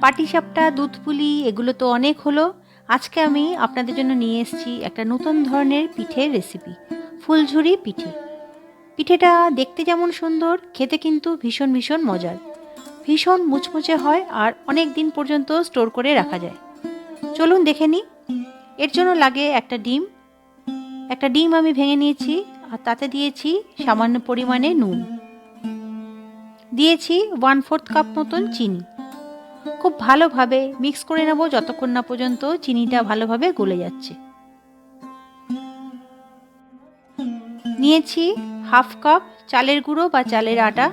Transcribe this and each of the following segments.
পাটিসাপটা দুধ পুলি এগুলো তো অনেক হলো। আজকে আমি আপনাদের জন্য নিয়ে এসেছি একটা নতুন ধরনের পিঠের রেসিপি ফুলঝুরি পিঠে। পিঠেটা দেখতে যেমন সুন্দর, খেতে কিন্তু ভীষণ ভীষণ মজার। ভীষণ মুচমুচে হয় আর অনেক দিন পর্যন্ত স্টোর করে রাখা যায়। চলুন দেখে নিই। এর জন্য লাগে একটা ডিম। একটা ডিম আমি ভেঙে নিয়েছি আর তাতে দিয়েছি সামান্য পরিমাণে নুন। দিয়েছি ওয়ান ফোর্থ কাপ মতন চিনি। খুব ভালোভাবে মিক্স করে নেব যতক্ষণ না পর্যন্ত চিনিটা ভালোভাবে গলে যাচ্ছে। নিয়েছি হাফ কাপ চালের গুঁড়ো বা চালের আটা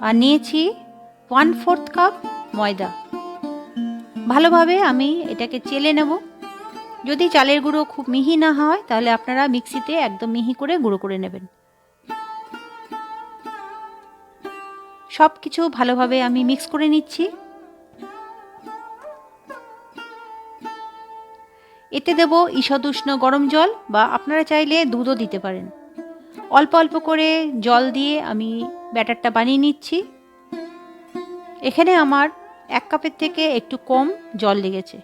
আর নিয়েছি ওয়ান ফোর্থ কাপ ময়দা। ভালোভাবে আমি এটাকে চেলে নেব। যদি চালের গুঁড়ো খুব মিহি না হয়, তাহলে আপনারা মিক্সিতে একদম মিহি করে গুঁড়ো করে নেবেন। সব কিছু ভালোভাবে আমি মিক্স করে নিচ্ছি। এতে দেব ঈষদুষ্ণ গরম জল বা আপনারা চাইলে দুধও দিতে পারেন। অল্প অল্প করে জল দিয়ে আমি ব্যাটারটা বানিয়ে নিচ্ছি। এখানে আমার এক কাপের থেকে একটু কম জল লেগেছে।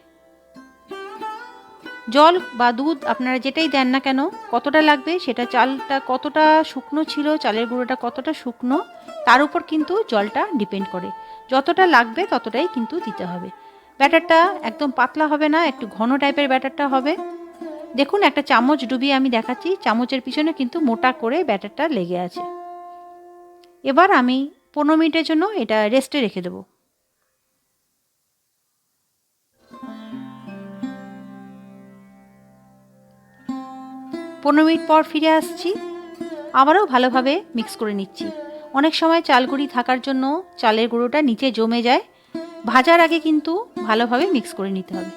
জল বা দুধ আপনারা যেটাই দেন না কেন, কতটা লাগবে সেটা চালটা কতটা শুকনো ছিল, চালের গুঁড়োটা কতটা শুকনো তার উপর কিন্তু জলটা ডিপেন্ড করে। যতটা লাগবে ততটাই কিন্তু দিতে হবে। ব্যাটারটা একদম পাতলা হবে না, একটু ঘন টাইপের ব্যাটারটা হবে। দেখুন, একটা চামচ ডুবিয়ে আমি দেখাচ্ছি। চামচের পিছনে কিন্তু মোটা করে ব্যাটারটা লেগে আছে। এবার আমি পনেরো মিনিটের জন্য এটা রেস্টে রেখে দেবো। পনেরো মিনিট পর ফিরে আসছি। আবারও ভালোভাবে মিক্স করে নিচ্ছি। অনেক সময় চালগুড়ি থাকার জন্য চালের গুঁড়োটা নিচে জমে যায়। ভাজার আগে কিন্তু ভালোভাবে মিক্স করে নিতে হবে।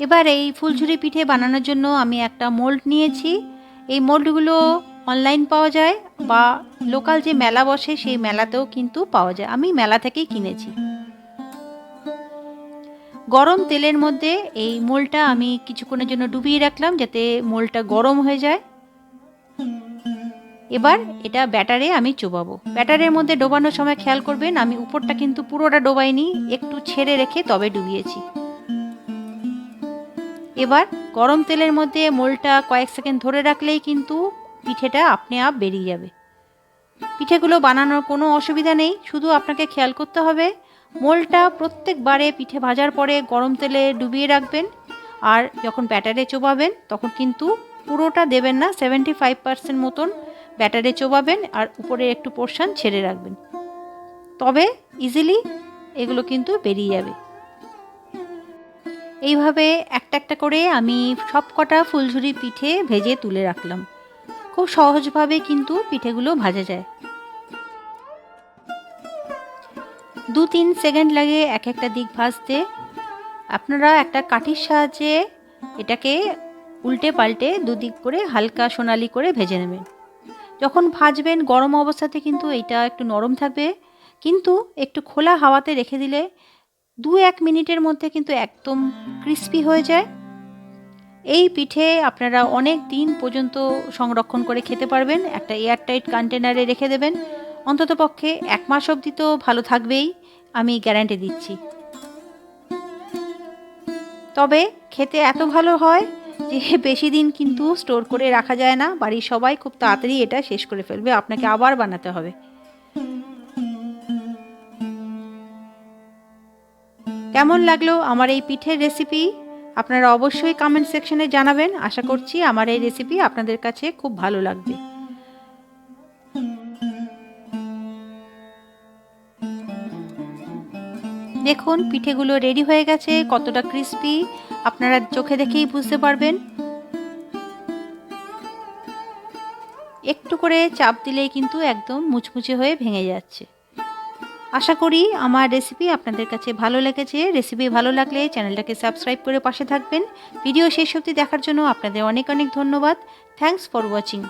এবার এই ফুলঝুরি পিঠে বানানোর জন্য আমি একটা মোল্ড নিয়েছি। এই মোল্ডগুলো অনলাইন পাওয়া যায় বা লোকাল যে মেলা বসে সেই মেলাতেও কিন্তু পাওয়া যায়। আমি মেলা থেকেই কিনেছি। গরম তেলের মধ্যে এই মোলটা আমি কিছুক্ষণের জন্য ডুবিয়ে রাখলাম যাতে মোলটা গরম হয়ে যায়। এবার এটা ব্যাটারে আমি চোবাবো। ব্যাটারের মধ্যে ডোবানোর সময় খেয়াল করবেন, আমি উপরটা কিন্তু পুরোটা ডোবাইনি, একটু ছেড়ে রেখে তবে ডুবিয়েছি। এবার গরম তেলের মধ্যে মোলটা কয়েক সেকেন্ড ধরে রাখলেই কিন্তু পিঠেটা আপনি আপ বেরিয়ে যাবে। পিঠেগুলো বানানোর কোনো অসুবিধা নেই, শুধু আপনাকে খেয়াল করতে হবে, মোলটা প্রত্যেকবারে পিঠে ভাজার পরে গরম তেলে ডুবিয়ে রাখবেন, আর যখন ব্যাটারে চোবাবেন, তখন কিন্তু পুরোটা দেবেন না সেভেন্টি ফাইভ পার্সেন্ট মতন ব্যাটারে চোবাবেন আর উপরে একটু পোর্শন ছেড়ে রাখবেন। তবে ইজিলি এগুলো কিন্তু বেরিয়ে যাবে। এইভাবে একটা একটা করে আমি সব কটা ফুলঝুরি পিঠে ভেজে তুলে রাখলাম। খুব সহজভাবে কিন্তু পিঠেগুলো ভাজা যায়। দু তিন সেকেন্ড লাগে এক একটা দিক ভাজতে। আপনারা একটা কাঠির সাহায্যে এটাকে উল্টে পাল্টে দুদিক করে হালকা সোনালি করে ভেজে নেবেন। যখন ভাজবেন গরম অবস্থাতে কিন্তু এটা একটু নরম থাকবে। কিন্তু একটু খোলা হাওয়াতে রেখে দিলে দু এক মিনিটের মধ্যে কিন্তু একদম ক্রিস্পি হয়ে যায়। এই পিঠে আপনারা অনেক দিন পর্যন্ত সংরক্ষণ করে খেতে পারবেন। একটা এয়ারটাইট কন্টেনারে রেখে দেবেন। অন্তত পক্ষে এক মাস অবধি তো ভালো থাকবেই, আমি গ্যারান্টি দিচ্ছি। তবে খেতে এত ভালো হয় যে বেশি দিন কিন্তু স্টোর করে রাখা যায় না। বাড়ির সবাই খুব তাড়াতাড়ি এটা শেষ করে ফেলবে, আপনাকে আবার বানাতে হবে। কেমন লাগল আমার এই পিঠের রেসিপি আপনারা অবশ্যই কমেন্ট সেকশনে জানাবেন। আশা করছি আমার এই রেসিপি আপনাদের কাছে খুব ভালো লাগবে। দেখুন, পিঠেগুলো রেডি হয়ে গেছে, কতটা ক্রিস্পি আপনারা চোখে দেখেই বুঝতে পারবেন। একটু করে চাপ দিলেই কিন্তু একদম মুচমুচে হয়ে ভেঙে যাচ্ছে। আশা করি আমার রেসিপি আপনাদের কাছে ভালো লেগেছে। রেসিপি ভালো লাগলে চ্যানেলটাকে সাবস্ক্রাইব করে পাশে থাকবেন। ভিডিও শেষ অবধি দেখার জন্য আপনাদের অনেক অনেক ধন্যবাদ। Thanks for watching